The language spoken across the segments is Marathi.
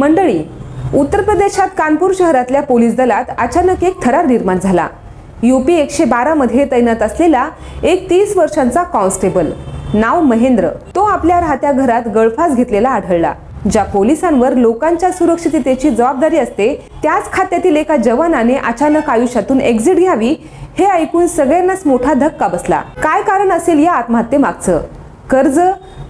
मंडळी उत्तर प्रदेशात कानपूर शहरातल्या पोलीस दलात अचानक एक थरार निर्माण झाला. यूपी एकशे बारामध्ये तैनात असलेला एक तीस वर्षांचा कॉन्स्टेबल नाव महेंद्र तो आपल्या राहत्या घरात गळफास घेतलेला आढळला. ज्या पोलिसांवर लोकांच्या सुरक्षिततेची जबाबदारी असते त्याच खात्यातील एका जवानाने अचानक आयुष्यातून एक्झिट घ्यावी हे ऐकून सगळ्यांनाच मोठा धक्का बसला. काय कारण असेल या आत्महत्येमागचं? कर्ज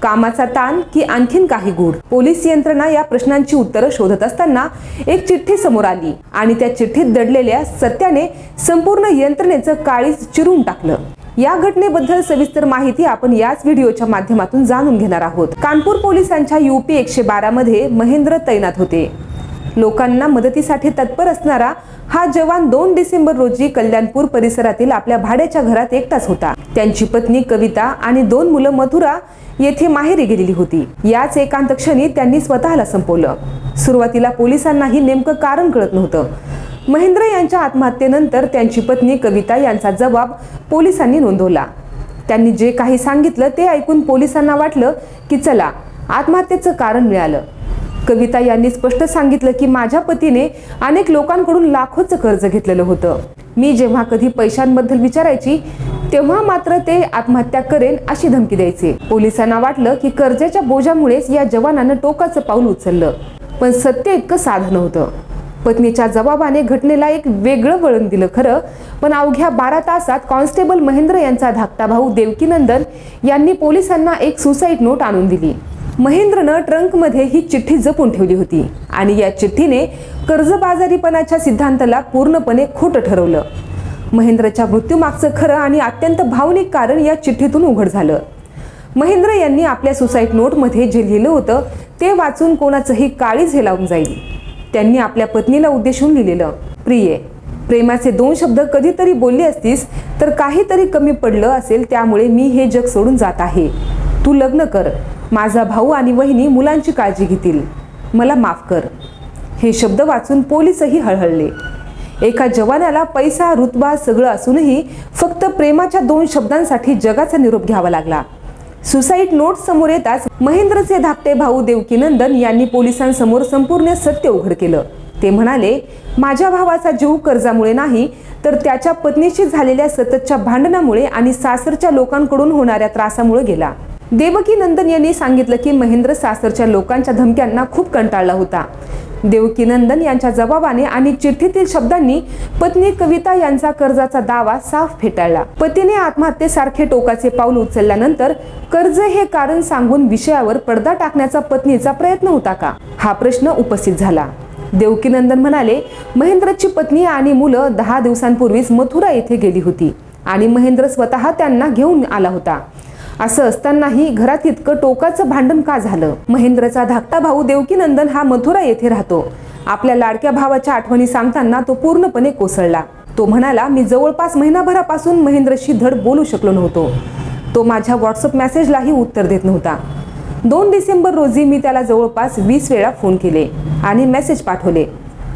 कामाचा ताण की आणखीन काही गूढ? पोलीस यंत्रणा या प्रश्नांची उत्तरं शोधत असताना एक चिठ्ठी समोर आली आणि त्या चिठ्ठीत दडलेल्या सत्याने संपूर्ण यंत्रणेचं काळीज चिरून टाकलं. या घटनेबद्दल सविस्तर माहिती आपण याच व्हिडिओच्या माध्यमातून जाणून घेणार आहोत. कानपूर पोलिसांच्या युपी एकशे बारा मध्ये महेंद्र तैनात होते. लोकांना मदतीसाठी तत्पर असणारा हा जवान दोन डिसेंबर रोजी कल्याणपूर परिसरातील आपल्या भाड्याच्या घरात एकटाच होता. त्यांची पत्नी कविता आणि दोन मुलं मथुरा येथे माहेरी गेलेली होती. याच एकांत क्षणी त्यांनी स्वतःला संपवलं. सुरुवातीला पोलिसांनाही नेमकं कारण कळत नव्हतं. महेंद्र यांच्या आत्महत्येनंतर त्यांची पत्नी कविता यांचा जबाब पोलिसांनी नोंदवला. त्यांनी जे काही सांगितलं ते ऐकून पोलिसांना वाटलं की चला आत्महत्येचं कारण मिळालं. कविता यांनी स्पष्ट सांगितलं की माझ्या पतीने अनेक लोकांकडून लाखोचं कर्ज घेतलेलं होतं. मी जेव्हा कधी पैशांबद्दल विचारायची तेव्हा मात्र ते आत्महत्या करेन अशी धमकी द्यायचे. पोलिसांना वाटलं की कर्जाच्या बोजामुळेच या जवानानं टोकाचं पाऊल उचललं. पण सत्य इतकं साधं नव्हतं. पत्नीच्या जबाबाने घटनेला एक वेगळं वळण दिलं खरं पण अवघ्या बारा तासात कॉन्स्टेबल महेंद्र यांचा धाकटा भाऊ देवकीनंदन यांनी पोलिसांना एक सुसाईड नोट आणून दिली. महेंद्रनं ट्रंकमध्ये ही चिठ्ठी जपून ठेवली होती आणि या चिठ्ठीने कर्जबाजारीपणाच्या सिद्धांताला पूर्णपणे खोटं ठरवलं. महेंद्रच्या मृत्यूमागचं खरं आणि अत्यंत भावनिक कारण या चिठ्ठीतून उघड झालं. महेंद्र यांनी आपल्या सुसाईड नोटमध्ये जे लिहिलं होतं ते वाचून कोणाचंही काळीच हेलावून जाईल. त्यांनी आपल्या पत्नीला उद्देशून लिहिलेलं प्रिये प्रेमाचे दोन शब्द कधीतरी बोलले असतीस तर काहीतरी कमी पडलं असेल त्यामुळे मी हे जग सोडून जात आहे. तू लग्न कर माझा भाऊ आणि वहिनी मुलांची काळजी घेतील. मला माफ कर. हे शब्द वाचून पोलीसही हळहळले. एका जवानाला पैसा रुतबा सगळं असूनही फक्त प्रेमाच्या दोन शब्दांसाठी जगाचा निरोप घ्यावा लागला. सुसाईड नोट समोर येताच महेंद्रचे धाकटे भाऊ देवकीनंदन यांनी पोलिसांसमोर संपूर्ण सत्य उघड केलं. ते म्हणाले माझ्या भावाचा जीव कर्जामुळे नाही तर त्याच्या पत्नीशी झालेल्या सततच्या भांडणामुळे आणि सासरच्या लोकांकडून होणाऱ्या त्रासामुळे गेला. देवकी नंदन यांनी सांगितलं की महेंद्र सासरच्या लोकांच्या धमक्यांना खूप कंटाळला होता. देवकी नंदन यांच्या जबाबाने आणि चिठ्ठीतील शब्दांनी पत्नी कविता यांचा कर्जाचा दावा साफ फेटाळला. पतीने आत्महत्येसारखे टोकाचे पाऊल उचलल्यानंतर कर्ज हे कारण सांगून विषयावर पडदा टाकण्याचा पत्नीचा प्रयत्न होता का? हा प्रश्न उपस्थित झाला. देवकीनंदन म्हणाले महेंद्रची पत्नी आणि मुलं दहा दिवसांपूर्वीच मथुरा येथे गेली होती आणि महेंद्र स्वतः त्यांना घेऊन आला होता. असं असतानाही घरात इतकं टोकाचं भांडण का झालं? महेंद्रचा धाकटा भाऊ देवकीनंदन हा मथुरा येथे राहतो. आपल्या लाडक्या भावाच्या आठवणी सांगताना तो पूर्णपणे कोसळला. तो म्हणाला मी जवळपास महिनाभरापासून महेंद्रशी धड बोलू शकलो नव्हतो. तो माझ्या व्हॉट्सअप मेसेजलाही उत्तर देत नव्हता. दोन डिसेंबर रोजी मी त्याला जवळपास वीस वेळा फोन केले आणि मेसेज पाठवले.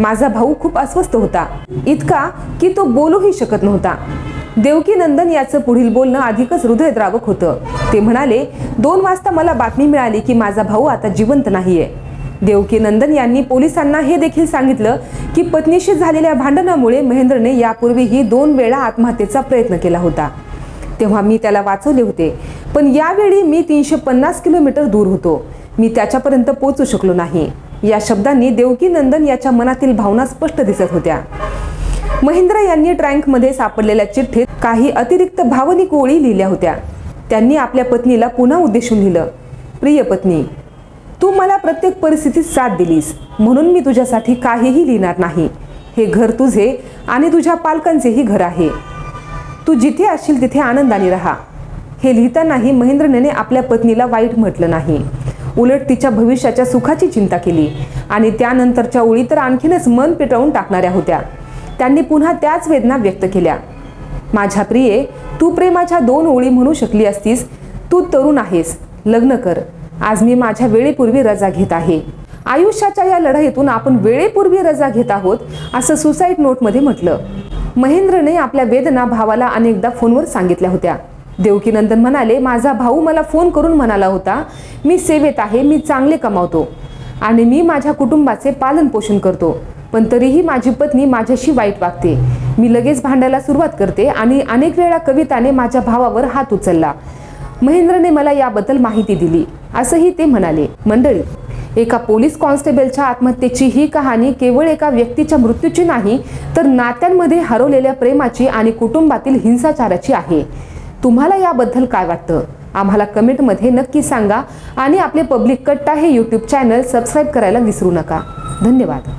माझा भाऊ खूप अस्वस्थ होता. इतका की तो बोलूही शकत नव्हता. देवकी नंदन याचं पुढील बोलणं अधिकच हृदयद्रावक होतं. ते म्हणाले दोन वाजता मला बातमी मिळाली की माझा भाऊ आता जिवंत नाहीये. देवकी नंदन यांनी पोलिसांना हे देखील सांगितलं की पत्नीशी झालेल्या भांडणामुळे महेंद्रने यापूर्वीही दोन वेळा आत्महत्येचा प्रयत्न केला होता. तेव्हा मी त्याला वाचवले होते पण यावेळी मी तीनशे पन्नास किलोमीटर दूर होतो. मी त्याच्यापर्यंत पोचू शकलो नाही. या शब्दांनी देवकी नंदन याच्या मनातील भावना स्पष्ट दिसत होत्या. महेंद्र यांनी ट्रँकमध्ये सापडलेल्या चिठ्ठीत काही अतिरिक्त भावनिक ओळी लिहिल्या होत्या. त्यांनी आपल्या पत्नीला पुन्हा उद्देशून लिहिलं प्रिय पत्नी तू मला प्रत्येक परिस्थितीत साथ दिलीस म्हणून मी तुझ्यासाठी काहीही लिहिणार नाही. हे घर तुझे आणि तुझ्या पालकांचेही घर आहे. तू जिथे असशील तिथे आनंदाने राहा. हे लिहितानाही महेंद्रने आपल्या पत्नीला वाईट म्हटलं नाही. उलट तिच्या भविष्याच्या सुखाची चिंता केली आणि त्यानंतरच्या ओळी तर आणखीनच मन पेटवून टाकणाऱ्या होत्या. त्यांनी पुन्हा त्याच वेदना व्यक्त केल्या. माझ्या प्रिये तू प्रेमाच्या दोन ओळी म्हणू शकली असतीस. तू तरुण आहेस. लग्न कर. आज मी माझ्या वेळेपूर्वी रजा घेत आहे. आयुष्याच्या या लढाईतून आपण वेळेपूर्वी रजा घेत आहोत असं सुसाईड नोटमध्ये म्हटलं. महेंद्रने आपल्या वेदना भावाला अनेकदा फोनवर सांगितल्या होत्या. देवकीनंदन म्हणाले माझा भाऊ मला फोन करून म्हणाला होता मी सेवेत आहे मी चांगले कमावतो आणि मी माझ्या कुटुंबाचे पालन पोषण करतो. पण तरीही माझी पत्नी माझ्याशी वाईट वागते. मी लगेच भांडायला सुरुवात करते आणि अनेक वेळा कविताने माझ्या भावावर हात उचलला. महेंद्रने मला याबद्दल माहिती दिली. असंही ते म्हणाले मंडळी एका पोलीस कॉन्स्टेबलच्या आत्महत्येची ही कहाणी केवळ एका व्यक्तीच्या मृत्यूची नाही तर नात्यांमध्ये हरवलेल्या प्रेमाची आणि कुटुंबातील हिंसाचाराची आहे. तुम्हाला याबद्दल काय वाटतं? आम्हाला कमेंटमध्ये नक्की सांगा आणि आपले पब्लिक कट्टा हे यूट्यूब चॅनल सबस्क्राईब करायला विसरू नका. धन्यवाद.